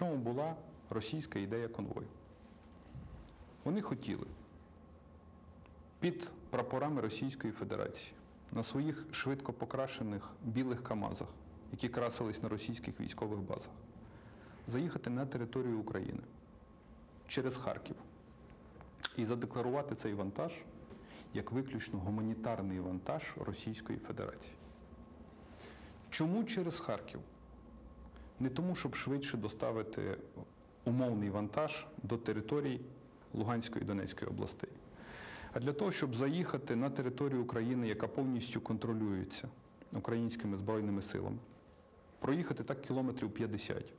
чому була російська ідея конвою? Вони хотіли під прапорами Російської Федерації на своїх швидко покрашених білих КАМАЗах, які красились на російських військових базах, заїхати на територію України через Харків і задекларувати цей вантаж як виключно гуманітарний вантаж Російської Федерації. Чому через Харків? Не тому, щоб швидше доставити умовний вантаж до територій Луганської і Донецької областей, а для того, щоб заїхати на територію України, яка повністю контролюється українськими збройними силами, проїхати так кілометрів 50,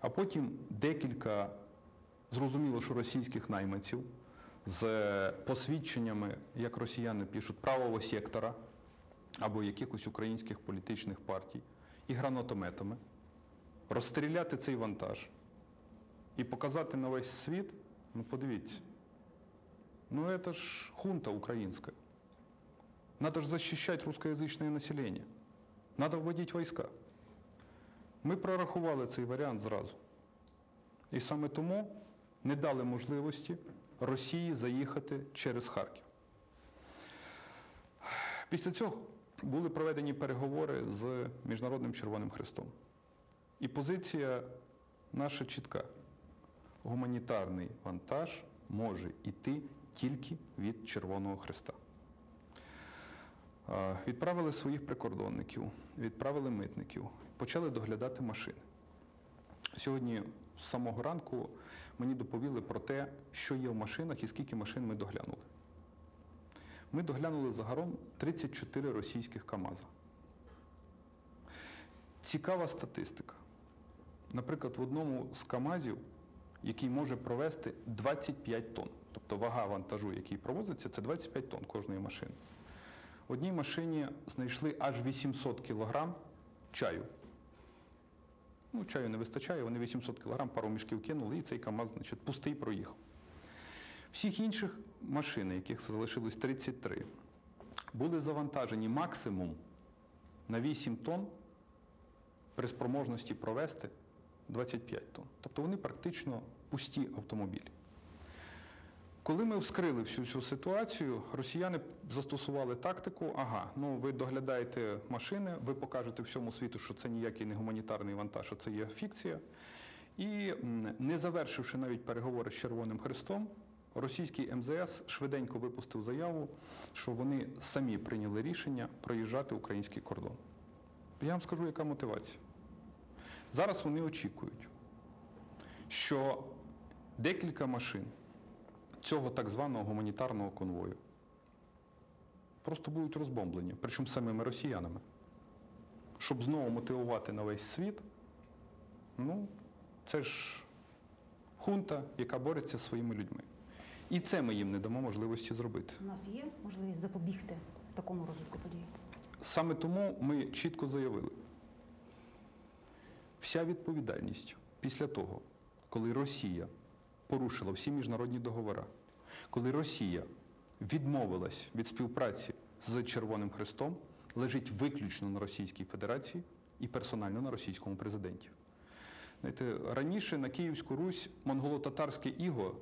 а потім декілька, зрозуміло, що російських найманців з посвідченнями, як росіяни пишуть, правого сектора або якихось українських політичних партій і гранатометами, розстріляти цей вантаж і показати на весь світ, ну подивіться, ну це ж хунта українська. Надо же защищать русскоязычное население. Надо вводить війська. Ми прорахували цей варіант зразу. І саме тому не дали можливості Росії заїхати через Харків. Після цього були проведені переговори з Міжнародним Червоним Хрестом. І позиція наша чітка. Гуманітарний вантаж може йти тільки від Червоного Хреста. Е, Відправили своїх прикордонників, відправили митників, почали доглядати машини. Сьогодні з самого ранку мені доповіли про те, що є в машинах і скільки машин ми доглянули. Ми доглянули загалом 34 російських КАМАЗа. Цікава статистика. Наприклад, в одному з КАМАЗів, який може провести 25 тонн, тобто вага вантажу, який провозиться, це 25 тонн кожної машини. В одній машині знайшли аж 800 кг чаю. Ну, чаю не вистачає, вони 800 кг, пару мішків кинули, і цей КАМАЗ, значить, пустий проїхав. Всіх інших машин, яких залишилось 33, були завантажені максимум на 8 тонн при спроможності провести 25 тонн. Тобто вони практично пусті автомобілі. Коли ми вскрили всю цю ситуацію, росіяни застосували тактику: ага, ну ви доглядаєте машини, ви покажете всьому світу, що це ніякий не гуманітарний вантаж, що це є фікція. І не завершивши навіть переговори з Червоним Хрестом, російський МЗС швиденько випустив заяву, що вони самі прийняли рішення проїжджати український кордон. Я вам скажу, яка мотивація. Зараз вони очікують, що декілька машин цього так званого гуманітарного конвою просто будуть розбомблені, причому самими росіянами. Щоб знову мотивувати на весь світ, ну, це ж хунта, яка бореться зі своїми людьми. І це ми їм не дамо можливості зробити. У нас є можливість запобігти такому розвитку подій. Саме тому ми чітко заявили, вся відповідальність після того, коли Росія порушила всі міжнародні договори, коли Росія відмовилась від співпраці з Червоним Хрестом, лежить виключно на Російській Федерації і персонально на російському президенті. Знаєте, раніше на Київську Русь монголо-татарське іго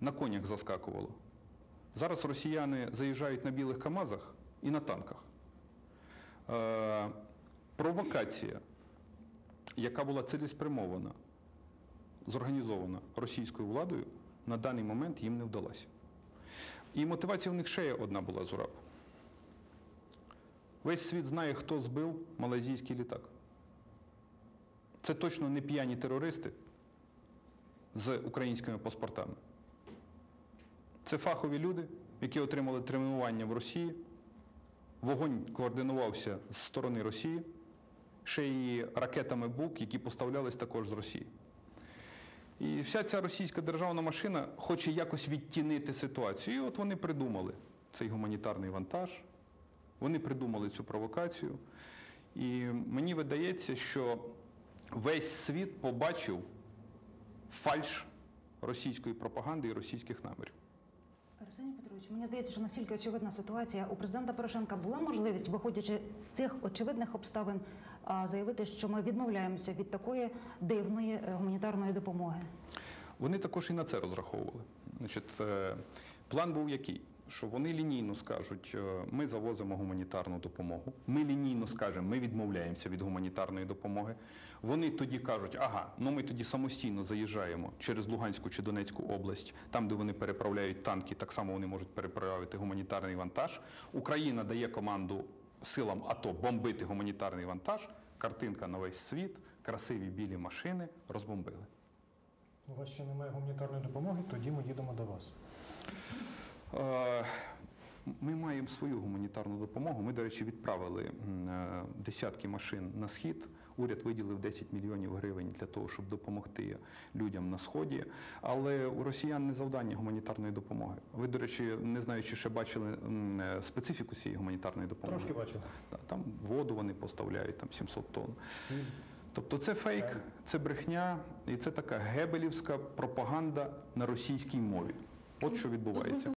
на конях заскакувало. Зараз росіяни заїжджають на білих КАМАЗах і на танках. Е, провокація, яка була цілеспрямована, зорганізована російською владою, на даний момент їм не вдалося. І мотивація в них ще одна була Зураб. Весь світ знає, хто збив малайзійський літак. Це точно не п'яні терористи з українськими паспортами. Це фахові люди, які отримали тренування в Росії. Вогонь координувався з сторони Росії, ще й ракетами БУК, які поставлялись також з Росії. І вся ця російська державна машина хоче якось відтінити ситуацію. І от вони придумали цей гуманітарний вантаж, вони придумали цю провокацію. І мені видається, що весь світ побачив фальш російської пропаганди і російських намірів. Арсеній Петрович, мені здається, що настільки очевидна ситуація. У президента Порошенка була можливість, виходячи з цих очевидних обставин, заявити, що ми відмовляємося від такої дивної е, гуманітарної допомоги. Вони також і на це розраховували. Значить, е, план був який? Що вони лінійно скажуть, е, ми завозимо гуманітарну допомогу. Ми лінійно скажемо, ми відмовляємося від гуманітарної допомоги. Вони тоді кажуть, ага, ну ми тоді самостійно заїжджаємо через Луганську чи Донецьку область, там, де вони переправляють танки, так само вони можуть переправити гуманітарний вантаж. Україна дає команду силам АТО бомбити гуманітарний вантаж. Картинка на весь світ, красиві білі машини розбомбили. У вас ще немає гуманітарної допомоги, тоді ми їдемо до вас. Е, Ми маємо свою гуманітарну допомогу. Ми, до речі, відправили е, десятки машин на схід. Уряд виділив 10 мільйонів гривень для того, щоб допомогти людям на сході. Але у росіян не завдання гуманітарної допомоги. Ви, до речі, не знаю, чи ще бачили е, специфіку цієї гуманітарної допомоги. Трошки бачили. Там воду вони поставляють, там 700 тонн. Тобто це фейк, це брехня, і це така гебелівська пропаганда на російській мові. От що відбувається.